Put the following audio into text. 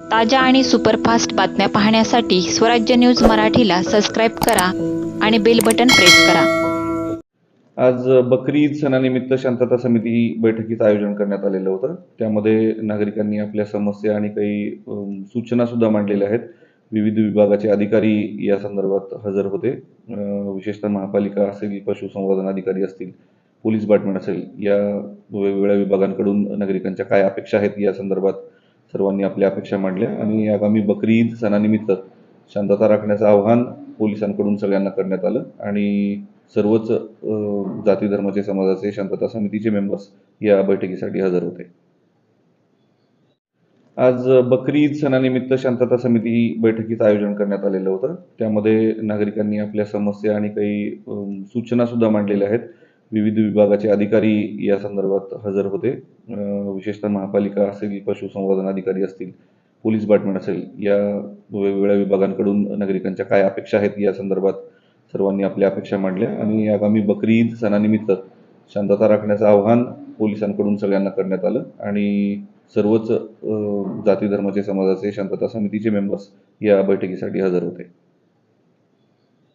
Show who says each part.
Speaker 1: ताज्या आणि सुपरफास्ट बातम्या पाहण्यासाठी स्वराज्य न्यूज मराठीला सबस्क्राईब करा आणि बेल बटन प्रेस करा.
Speaker 2: आज बकरी ईद सणानिमित्त शांतता समिती बैठकीचं आयोजन करण्यात आलेलं होतं. त्यामध्ये नागरिकांनी आपल्या समस्या आणि काही सूचना सुद्धा मांडलेल्या आहेत. विविध विभागाचे अधिकारी या संदर्भात हजर होते. विशेषतः महापालिका असेल पशुसंवर्धन अधिकारी असतील पोलीस डिपार्टमेंट असेल या वेगवेगळ्या विभागांकडून नागरिकांच्या काय अपेक्षा आहेत या संदर्भात सर्वांनी आपल्या अपेक्षा मांडल्या आणि आगामी बकरी ईद सणानिमित्त शांतता राखण्याचं आवाहन पोलिसांकडून सगळ्यांना करण्यात आलं आणि सर्वच जाती धर्माचे समाजाचे शांतता समितीचे मेंबर्स या बैठकीसाठी हजर होते. आज बकरी ईद सणानिमित्त शांतता समिती बैठकीचं आयोजन करण्यात आलेलं होतं. त्यामध्ये नागरिकांनी आपल्या समस्या आणि काही सूचना सुद्धा मांडलेल्या आहेत. विविध विभागाचे अधिकारी या संदर्भात हजर होते. विशेषतः महापालिका असेल पशुसंवर्धन अधिकारी असतील पोलीस डिपार्टमेंट असेल या वेगवेगळ्या विभागांकडून नागरिकांच्या काय अपेक्षा आहेत या संदर्भात सर्वांनी आपल्या अपेक्षा मांडल्या. आणि आगामी बकरी ईद सणानिमित्त शांतता राखण्याचं आव्हान पोलिसांकडून सगळ्यांना करण्यात आलं. आणि सर्वच जाती धर्माचे समाजाचे शांतता समितीचे मेंबर्स या बैठकीसाठी हजर होते.